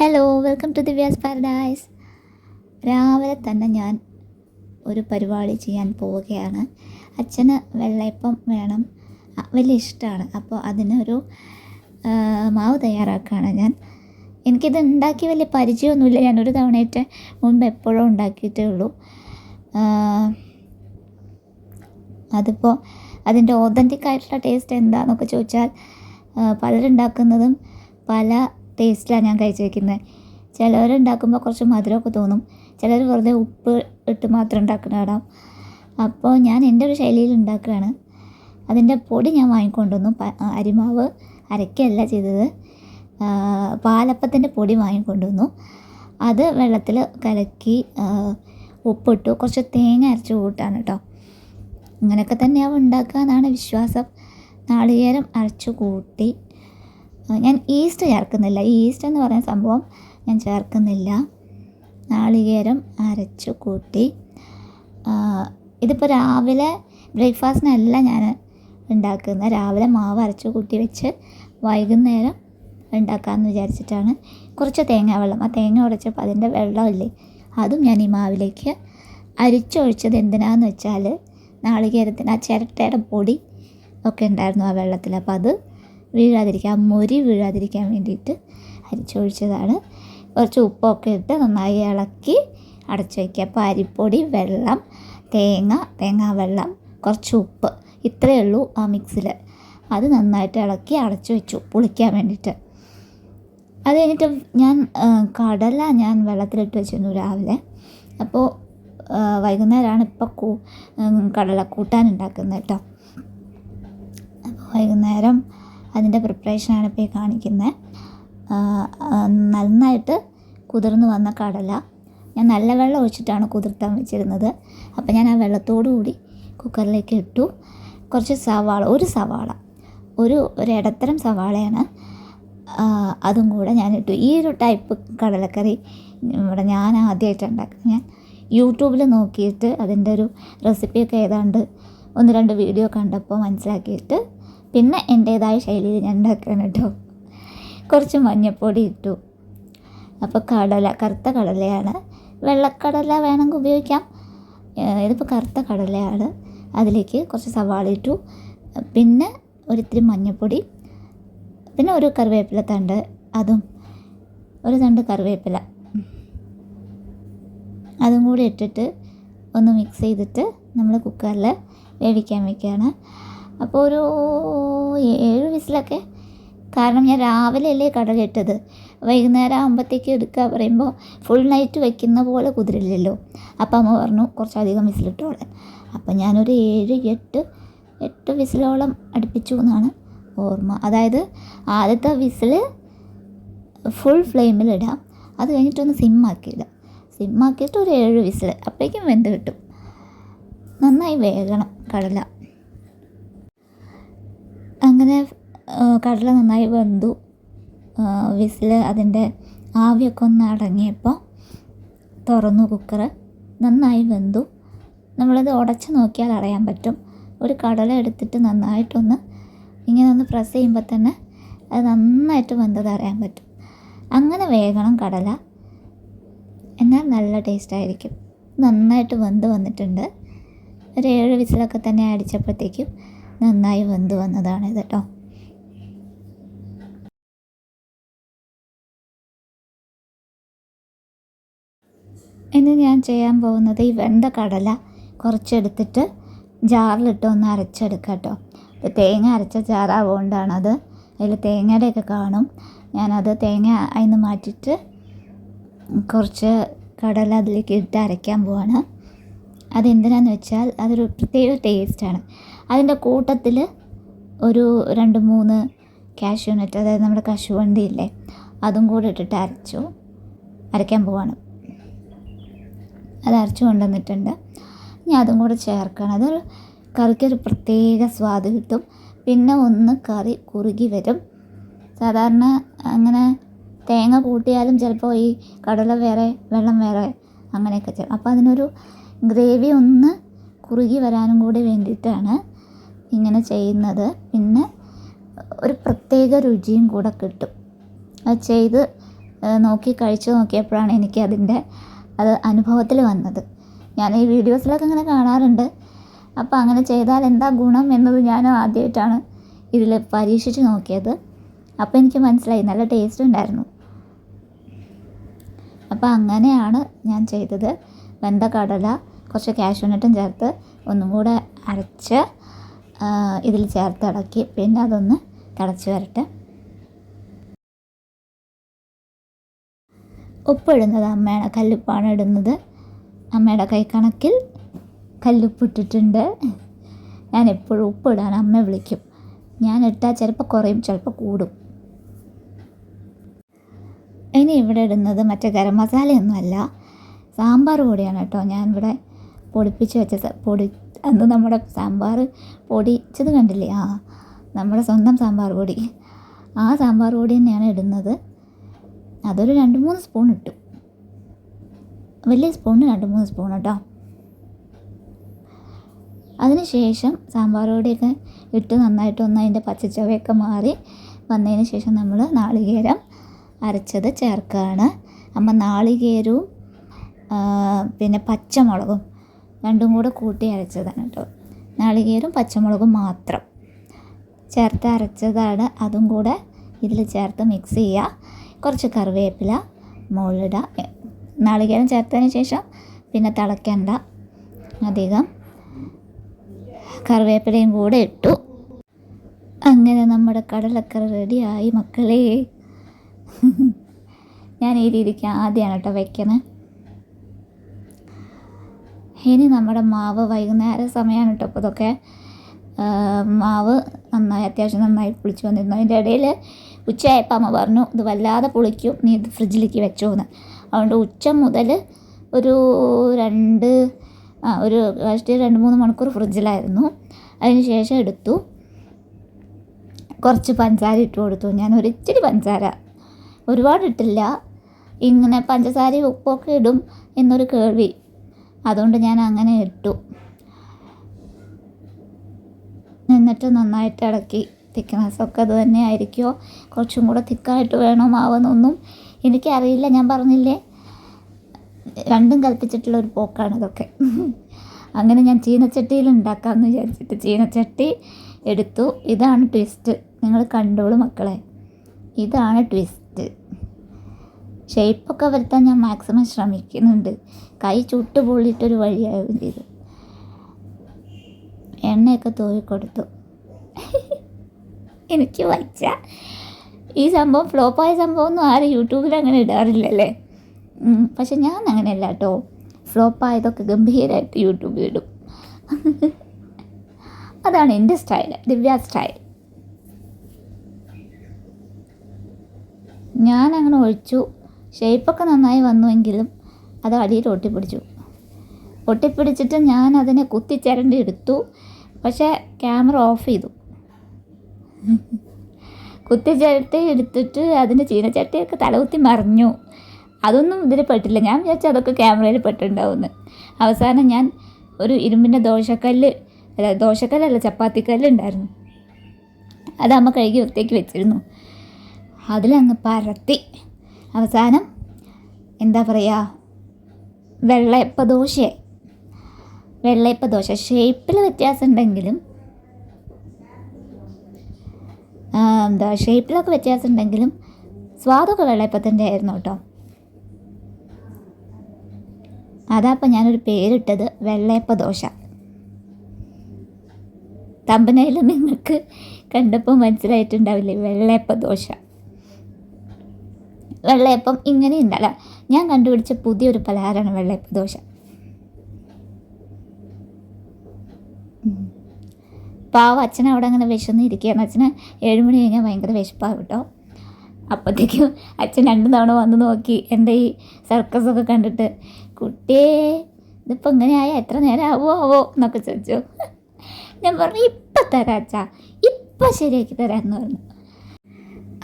Hello welcome to Divya's paradise രാവിലെ തന്നെ ഞാൻ ഒരു പരിപാടി ചെയ്യാൻ പോവുകയാണ്. അച്ഛന് വെള്ളയപ്പം വേണം. വലിയ ഇഷ്ടമാണ് അപ്പോൾ അതിനൊരു മാവ് തയ്യാറാക്കുകയാണ് ഞാൻ. എനിക്കിത് ഉണ്ടാക്കി വലിയ പരിചയമൊന്നുമില്ല. ഞാനൊരു തവണയായിട്ട് മുൻപ് എപ്പോഴും ഉണ്ടാക്കിയിട്ടേ ഉള്ളൂ. അതിപ്പോൾ അതിന്റെ ഓതന്റിക് ആയിട്ടുള്ള ടേസ്റ്റ് എന്താണെന്നൊക്കെ ചോദിച്ചാൽ പലരുണ്ടാക്കുന്നതും പല ടേസ്റ്റിലാണ് ഞാൻ കഴിച്ചിരിക്കുന്നത് ചിലവരുണ്ടാക്കുമ്പോൾ കുറച്ച് മധുരമൊക്കെ തോന്നും. ചിലർ വെറുതെ ഉപ്പ് ഇട്ട് മാത്രം ഉണ്ടാക്കുന്ന കാണാം. അപ്പോൾ ഞാൻ എന്റെ ഒരു ശൈലിയിൽ ഉണ്ടാക്കുകയാണ്. അതിന്റെ പൊടി ഞാൻ വാങ്ങിക്കൊണ്ടുവന്നു. അരിമാവ് അരയ്ക്കല്ല ചെയ്തത്. പാലപ്പത്തിന്റെ പൊടി വാങ്ങിക്കൊണ്ടുവന്നു. അത് വെള്ളത്തിൽ കലക്കി ഉപ്പിട്ടു. കുറച്ച് തേങ്ങ അരച്ച് കൂട്ടാണ് കേട്ടോ. അങ്ങനെയൊക്കെ തന്നെയാണ് ഉണ്ടാക്കുക എന്നാണ് വിശ്വാസം. നാളികേരം അരച്ചു കൂട്ടി. ഞാൻ ഈസ്റ്റ് ചേർക്കുന്നില്ല. ഈസ്റ്റ് എന്ന് പറയുന്ന സംഭവം ഞാൻ ചേർക്കുന്നില്ല. നാളികേരം അരച്ചു കൂട്ടി. ഇതിപ്പോൾ രാവിലെ ബ്രേക്ക്ഫാസ്റ്റിനല്ല ഞാൻ ഉണ്ടാക്കുന്നത് രാവിലെ മാവ് അരച്ചു കൂട്ടി വെച്ച് വൈകുന്നേരം ഉണ്ടാക്കാമെന്ന് വിചാരിച്ചിട്ടാണ് കുറച്ച് തേങ്ങ വെള്ളം. ആ തേങ്ങ ഉടച്ചപ്പോൾ അതിന്റെ വെള്ളമില്ലേ അതും ഞാൻ ഈ മാവിലേക്ക് അരിച്ചൊഴിച്ചത് എന്തിനാന്ന് വെച്ചാൽ നാളികേരത്തിന് ആ ചിരട്ടയുടെ പൊടി ഒക്കെ ഉണ്ടായിരുന്നു ആ വെള്ളത്തിൽ. അപ്പോൾ അത് വീഴാതിരിക്കാൻ മൊരി വീഴാതിരിക്കാൻ വേണ്ടിയിട്ട് അരിച്ചൊഴിച്ചതാണ്. കുറച്ച് ഉപ്പൊക്കെ ഇട്ട് നന്നായി ഇളക്കി അടച്ചു വയ്ക്കുക. അപ്പോൾ അരിപ്പൊടി വെള്ളം തേങ്ങ തേങ്ങാ വെള്ളം കുറച്ച് ഉപ്പ് ഇത്രയേ ഉള്ളൂ ആ മിക്സിൽ. അത് നന്നായിട്ട് ഇളക്കി അടച്ചു വെച്ചു പുളിക്കാൻ വേണ്ടിയിട്ട്. അത് കഴിഞ്ഞിട്ട് ഞാൻ കടല ഞാൻ വെള്ളത്തിലിട്ട് വെച്ചിരുന്നു രാവിലെ. അപ്പോൾ വൈകുന്നേരമാണ് ഇപ്പോൾ കൂ കടല കൂട്ടാൻ ഉണ്ടാക്കുന്നത് കേട്ടോ. അപ്പോൾ വൈകുന്നേരം അതിന്റെ പ്രിപ്പറേഷനാണ് ഇപ്പോൾ ഈ കാണിക്കുന്നത് നന്നായിട്ട് കുതിർന്നു വന്ന കടല. ഞാൻ നല്ല വെള്ളം ഒഴിച്ചിട്ടാണ് കുതിർത്താൻ വെച്ചിരുന്നത്. അപ്പോൾ ഞാൻ ആ വെള്ളത്തോടു കൂടി കുക്കറിലേക്ക് ഇട്ടു. കുറച്ച് സവാള ഒരു സവാള ഒരു ഒരു ഇടത്തരം സവാളയാണ് അതും കൂടെ ഞാൻ ഇട്ടു. ഈ ഒരു ടൈപ്പ് കടലക്കറി ഇവിടെ ഞാൻ ആദ്യമായിട്ട് ഉണ്ടാക്കുന്നത്. ഞാൻ യൂട്യൂബിൽ നോക്കിയിട്ട് അതിന്റെ ഒരു റെസിപ്പിയൊക്കെ ഏതാണ്ട് ഒന്ന് രണ്ട് വീഡിയോ കണ്ടപ്പോൾ മനസ്സിലാക്കിയിട്ട് പിന്നെ എന്റേതായ ശൈലിയിൽ ഞാൻ ഉണ്ടാക്കുകയാണ് കേട്ടോ കുറച്ച് മഞ്ഞൾപ്പൊടി ഇട്ടു. അപ്പോൾ കടല കറുത്ത കടലയാണ്. വെള്ളക്കടല വേണമെങ്കിൽ ഉപയോഗിക്കാം. ഇതിപ്പോൾ കറുത്ത കടലയാണ്. അതിലേക്ക് കുറച്ച് സവാള ഇട്ടു. പിന്നെ ഒരിത്തിരി മഞ്ഞൾപ്പൊടി പിന്നെ ഒരു കറിവേപ്പില തണ്ട്. അതും ഒരു തണ്ട് കറിവേപ്പില. അതും കൂടി ഇട്ടിട്ട് ഒന്ന് മിക്സ് ചെയ്തിട്ട് നമ്മൾ കുക്കറിൽ വേവിക്കാൻ വെക്കുകയാണ്. അപ്പോൾ ഒരു ഏഴ് വിസിലൊക്കെ കാരണം ഞാൻ രാവിലെ അല്ലേ കടലിട്ടത് വൈകുന്നേരം ആകുമ്പോഴത്തേക്ക് എടുക്കുക പറയുമ്പോൾ ഫുൾ നൈറ്റ് വയ്ക്കുന്ന പോലെ കുതിരില്ലല്ലോ അപ്പം അമ്മ പറഞ്ഞു കുറച്ചധികം വിസിലിട്ടോളെ അപ്പം ഞാനൊരു ഏഴ് എട്ട് എട്ട് വിസിലോളം അടുപ്പിച്ചു എന്നാണ് ഓർമ്മ. അതായത് ആദ്യത്തെ വിസിൽ ഫുൾ ഫ്ലെയിമിലിടാം അത് കഴിഞ്ഞിട്ടൊന്ന് സിമ്മാക്കിയിടാം സിമ്മാക്കിയിട്ട് ഒരു ഏഴ് വിസിൽ അപ്പോഴേക്കും വെന്ത് കിട്ടും. നന്നായി വേകണം കടല. അങ്ങനെ കടല നന്നായി വെന്തു. വിസിൽ അതിന്റെ ആവിയൊക്കെ ഒന്ന് അടങ്ങിയപ്പോൾ തുറന്നു കുക്കർ നന്നായി വെന്തു. നമ്മളത് ഉടച്ച് നോക്കിയാൽ അറിയാൻ പറ്റും. ഒരു കടല എടുത്തിട്ട് നന്നായിട്ടൊന്ന് ഇങ്ങനെ ഒന്ന് പ്രസ് ചെയ്യുമ്പോൾ തന്നെ അത് നന്നായിട്ട് വെന്തത് അറിയാൻ പറ്റും. അങ്ങനെ വേഗണം കടല. എന്നാൽ നല്ല ടേസ്റ്റ് ആയിരിക്കും. നന്നായിട്ട് വെന്ത് വന്നിട്ടുണ്ട്. ഒരു ഏഴ് വിസിലൊക്കെ തന്നെ അടിച്ചപ്പോഴത്തേക്കും നന്നായി വെന്ത് വന്നതാണ് കേട്ടോ ഇനി ഞാൻ ചെയ്യാൻ പോകുന്നത് ഈ വെന്ത കടല കുറച്ചെടുത്തിട്ട് ജാറിലിട്ട് ഒന്ന് അരച്ചെടുക്കാം കേട്ടോ ഇപ്പോൾ തേങ്ങ അരച്ച ജാറാവുകൊണ്ടാണത് അത് അതിൽ തേങ്ങയുടെയൊക്കെ കാണും. ഞാനത് തേങ്ങ അതിന് മാറ്റിയിട്ട് കുറച്ച് കടല അതിലേക്ക് ഇട്ട് അരയ്ക്കാൻ പോവാണ്. അതെന്തിനാന്ന് വെച്ചാൽ അതൊരു പ്രത്യേക ടേസ്റ്റാണ്. അതിന്റെ കൂട്ടത്തിൽ ഒരു രണ്ട് മൂന്ന് കാഷ്യൂ നട്ട് അതായത് നമ്മുടെ കശുവണ്ടി ഇല്ലേ അതും കൂടെ ഇട്ടിട്ട് അരച്ചു അരയ്ക്കാൻ പോവാണ്. അത് അരച്ചു കൊണ്ടുവന്നിട്ടുണ്ട്. ഇനി അതും കൂടെ ചേർക്കണം. അത് കറിക്കൊരു പ്രത്യേക സ്വാദ് കിട്ടും. പിന്നെ ഒന്ന് കറി കുറുകി വരും. സാധാരണ അങ്ങനെ തേങ്ങ കൂട്ടിയാലും ചിലപ്പോൾ ഈ കടല വേറെ വെള്ളം വേറെ അങ്ങനെയൊക്കെ ചെയ്യും അപ്പോൾ അതിനൊരു ഗ്രേവി ഒന്ന് കുറുകി വരാനും കൂടി വേണ്ടിയിട്ടാണ്. ഇങ്ങനെ ചെയ്യുന്നത്. പിന്നെ ഒരു പ്രത്യേക രുചിയും കൂടെ കിട്ടും. അത് ചെയ്ത് നോക്കി കഴിച്ചു നോക്കിയപ്പോഴാണ് എനിക്ക് അതിന്റെ അത് അനുഭവത്തിൽ വന്നത്. ഞാൻ ഈ വീഡിയോസിലൊക്കെ ഇങ്ങനെ കാണാറുണ്ട്. അപ്പോൾ അങ്ങനെ ചെയ്താൽ എന്താ ഗുണം എന്നത് ഞാൻ ആദ്യമായിട്ടാണ് ഇതിൽ പരീക്ഷിച്ച് നോക്കിയത്. അപ്പോൾ എനിക്ക് മനസ്സിലായി നല്ല ടേസ്റ്റ് ഉണ്ടായിരുന്നു. അപ്പോൾ അങ്ങനെയാണ് ഞാൻ ചെയ്തത്. വെന്ത കടല കുറച്ച് കാഷ്യൂനട്ടും ചേർത്ത് ഒന്നും കൂടെ അരച്ച് ഇതിൽ ചേർത്ത് ഇളക്കി. പിന്നെ അതൊന്ന് തിളച്ച് വരട്ടെ. ഉപ്പിടുന്നത് അമ്മയുടെ കല്ലുപ്പാണ് ഇടുന്നത്. അമ്മയുടെ കൈക്കണക്കിൽ കല്ലുപ്പിട്ടിട്ടുണ്ട്. ഞാൻ എപ്പോഴും ഉപ്പിടാൻ അമ്മ വിളിക്കും. ഞാൻ ഇട്ടാൽ ചിലപ്പോൾ കുറയും ചിലപ്പോൾ കൂടും. ഇനി ഇവിടെ ഇടുന്നത് മറ്റേ ഗരം മസാലയൊന്നുമല്ല. സാമ്പാർ കൂടിയാണ് കേട്ടോ ഞാൻ ഇവിടെ പൊടിപ്പിച്ച് വെച്ച പൊടി അന്ന് നമ്മുടെ സാമ്പാർ പൊടിച്ചത് കണ്ടില്ലേ? ആ നമ്മുടെ സ്വന്തം സാമ്പാർ പൊടി. ആ സാമ്പാർ പൊടി തന്നെയാണ് ഇടുന്നത്. അതൊരു രണ്ട് മൂന്ന് സ്പൂൺ ഇട്ടു. വലിയ സ്പൂണിന് രണ്ട് മൂന്ന് സ്പൂൺ കേട്ടോ. അതിനുശേഷം സാമ്പാർ പൊടിയൊക്കെ ഇട്ട് നന്നായിട്ട് ഒന്ന് അതിന്റെ പച്ചച്ചവയൊക്കെ മാറി വന്നതിന് ശേഷം നമ്മൾ നാളികേരം അരച്ചത് ചേർക്കുകയാണ്. അപ്പം നാളികേരവും പിന്നെ പച്ചമുളകും രണ്ടും കൂടെ കൂട്ടി അരച്ചതാണ് കേട്ടോ. നാളികേരും പച്ചമുളകും മാത്രം. ചേർത്ത് അരച്ചതാണ്. അതും കൂടെ ഇതിൽ ചേർത്ത് മിക്സ് ചെയ്യുക. കുറച്ച് കറിവേപ്പില മുകളിടുക നാളികേരം ചേർത്തതിന് ശേഷം പിന്നെ തിളയ്ക്കണ്ട അധികം കറിവേപ്പിലയും കൂടെ ഇട്ടു. അങ്ങനെ നമ്മുടെ കടലക്കറി റെഡിയായി മക്കളെ. ഞാൻ ഈ രീതിക്ക് ആദ്യമാണ് കേട്ടോ വയ്ക്കുന്നത് ഇനി നമ്മുടെ മാവ് വൈകുന്നേര സമയമാണ് കേട്ടോ. അപ്പോൾ ഇതൊക്കെ മാവ് നന്നായി അത്യാവശ്യം നന്നായി പുളിച്ച് വന്നിരുന്നു. അതിന്റെ ഇടയിൽ ഉച്ചയായപ്പോൾ അമ്മ പറഞ്ഞു ഇത് വല്ലാതെ പുളിക്കും നീ ഇത് ഫ്രിഡ്ജിലേക്ക് വെച്ചോ എന്ന് അതുകൊണ്ട് ഉച്ച മുതൽ ഒരു രണ്ട് ഒരു ഫസ്റ്റ് രണ്ട് മൂന്ന് മണിക്കൂർ ഫ്രിഡ്ജിലായിരുന്നു. അതിന് ശേഷം എടുത്തു. കുറച്ച് പഞ്ചസാര ഇട്ട് കൊടുത്തു. ഞാൻ ഒരു ഇച്ചിരി പഞ്ചസാര ഒരുപാട് ഇട്ടില്ല. ഇങ്ങനെ പഞ്ചസാര ഉപ്പൊക്കെ ഇടും എന്നൊരു കേൾവി. അതുകൊണ്ട് ഞാൻ അങ്ങനെ ഇട്ടു. എന്നിട്ട് നന്നായിട്ട് ഇളക്കി തിക്നെസ്സൊക്കെ അത് തന്നെ ആയിരിക്കുമോ കുറച്ചും കൂടെ തിക്കായിട്ട് വേണോ മാവെന്നൊന്നും എനിക്കറിയില്ല. ഞാൻ പറഞ്ഞില്ലേ? രണ്ടും കൽപ്പിച്ചിട്ടുള്ള ഒരു പോക്കാണ് ഇതൊക്കെ. അങ്ങനെ ഞാൻ ചീനച്ചട്ടിയിൽ ഉണ്ടാക്കാമെന്ന് വിചാരിച്ചിട്ട് ചീനച്ചട്ടി എടുത്തു. ഇതാണ് ട്വിസ്റ്റ് നിങ്ങൾ കണ്ടോളൂ മക്കളെ. ഇതാണ് ട്വിസ്റ്റ് ഷേപ്പൊക്കെ വരുത്താൻ ഞാൻ മാക്സിമം ശ്രമിക്കുന്നുണ്ട്. കൈ ചുട്ട് പൊള്ളിയിട്ടൊരു വഴിയാകും ചെയ്തു. എണ്ണയൊക്കെ തൂവിക്കൊടുത്തു എനിക്ക് വച്ച ഈ സംഭവം ഫ്ലോപ്പായ സംഭവം ഒന്നും ആരും യൂട്യൂബിൽ അങ്ങനെ ഇടാറില്ലല്ലേ? പക്ഷെ ഞാൻ അങ്ങനെയല്ല കേട്ടോ. ഫ്ലോപ്പായതൊക്കെ ഗംഭീരമായിട്ട് യൂട്യൂബിൽ ഇടും. അതാണ് എന്റെ സ്റ്റൈൽ ദിവ്യ സ്റ്റൈൽ. ഞാൻ അങ്ങനെ ഒഴിച്ചു. ഷേപ്പൊക്കെ നന്നായി വന്നുവെങ്കിലും അത് അടിയിൽ ഒട്ടിപ്പിടിച്ചു. ഒട്ടിപ്പിടിച്ചിട്ട് ഞാൻ അതിനെ കുത്തിച്ചരണ്ടി എടുത്തു. പക്ഷേ ക്യാമറ ഓഫ് ചെയ്തു. കുത്തിച്ചരട്ടി എടുത്തിട്ട് അതിന്റെ ചീനച്ചട്ടിയൊക്കെ തലകുത്തി മറിഞ്ഞു. അതൊന്നും ഇതിൽ പെട്ടില്ല. ഞാൻ വിചാരിച്ചു അതൊക്കെ ക്യാമറയിൽ പെട്ടിട്ടുണ്ടാവുമെന്ന്. അവസാനം ഞാൻ ഒരു ഇരുമ്പിന്റെ ദോശക്കല്ല് അല്ല ദോശക്കല്ലല്ല ചപ്പാത്തിക്കല്ല് ഉണ്ടായിരുന്നു. അത് അമ്മ കഴുകി വൃത്തിയാക്കി വെച്ചിരുന്നു. അതിലങ്ങ് പരത്തി. അവസാനം എന്താ പറയുക വെള്ളയപ്പ ദോശയായി വെള്ളയപ്പ ദോശ. ഷേപ്പിൽ വ്യത്യാസം ഉണ്ടെങ്കിലും എന്താ ഷേപ്പിലൊക്കെ വ്യത്യാസം ഉണ്ടെങ്കിലും സ്വാദൊക്കെ വെള്ളയപ്പത്തിന്റെ ആയിരുന്നു കേട്ടോ. അതാ അപ്പം ഞാനൊരു പേരിട്ടത് വെള്ളയപ്പ ദോശ. തമ്പനയിൽ നിങ്ങൾക്ക് കണ്ടപ്പോൾ മനസ്സിലായിട്ടുണ്ടാവില്ലേ വെള്ളയപ്പ ദോശ. വെള്ളയപ്പം ഇങ്ങനെ ഉണ്ടല്ലോ ഞാൻ കണ്ടുപിടിച്ച പുതിയൊരു പലഹാരമാണ് വെള്ളയപ്പ ദോശ. പാവ അച്ഛൻ അവിടെ അങ്ങനെ വിശന്ന് ഇരിക്കുകയാണ്. അച്ഛന് ഏഴുമണി കഴിഞ്ഞാൽ ഭയങ്കര വിശപ്പാണ് കേട്ടോ. അപ്പോഴത്തേക്കും അച്ഛൻ രണ്ട് തവണ വന്ന് നോക്കി. എന്റെ ഈ സർക്കസൊക്കെ കണ്ടിട്ട് കുട്ടിയെ ഇതിപ്പോൾ ഇങ്ങനെ ആയാൽ എത്ര നേരം ആവോ ആവോ? എന്നൊക്കെ ചോദിച്ചു. ഞാൻ പറഞ്ഞു ഇപ്പം തരാം അച്ഛാ. ഇപ്പം ശരിയാക്കി തരാമെന്ന് പറഞ്ഞു.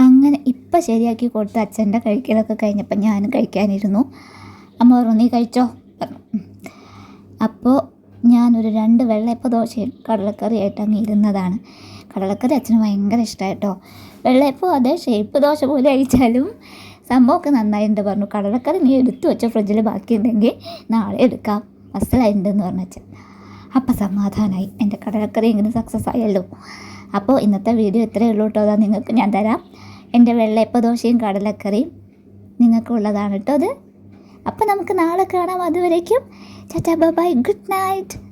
അങ്ങനെ ഇപ്പം ശരിയാക്കി കൊടുത്ത് അച്ഛന്റെ കഴിക്കലൊക്കെ കഴിഞ്ഞപ്പോൾ ഞാനും കഴിക്കാനിരുന്നു. അമ്മ പറഞ്ഞു നീ കഴിച്ചോ? പറഞ്ഞു. അപ്പോൾ ഞാനൊരു രണ്ട് വെള്ളയപ്പ ദോശയും കടലക്കറിയായിട്ട് അങ്ങ് ഇരുന്നതാണ്. കടലക്കറി അച്ഛന് ഭയങ്കര ഇഷ്ടമായിട്ടോ വെള്ളയപ്പം അതേ ഷേപ്പ് ദോശ പോലെ അഴിച്ചാലും സംഭവമൊക്കെ നന്നായിട്ടുണ്ട് പറഞ്ഞു. കടലക്കറി നീ എടുത്തു വെച്ചോ ഫ്രിഡ്ജിൽ ബാക്കിയുണ്ടെങ്കിൽ നാളെ എടുക്കാം. അസലായിട്ടുണ്ടെന്ന് പറഞ്ഞു അപ്പോൾ അപ്പം സമാധാനമായി എന്റെ കടലക്കറി എങ്ങനെ സക്സസ് ആയല്ലോ. അപ്പോൾ ഇന്നത്തെ വീഡിയോ ഇത്രയേ ഉള്ളൂ കേട്ടോ. അതാ നിങ്ങൾക്ക് ഞാൻ തരാം. എന്റെ വെള്ളയപ്പ ദോശയും കടലക്കറിയും നിങ്ങൾക്കുള്ളതാണ് കേട്ടോ അത്. അപ്പോൾ നമുക്ക് നാളെ കാണാം. അതുവരേക്കും. ചാറ്റാ ബൈ. Good night.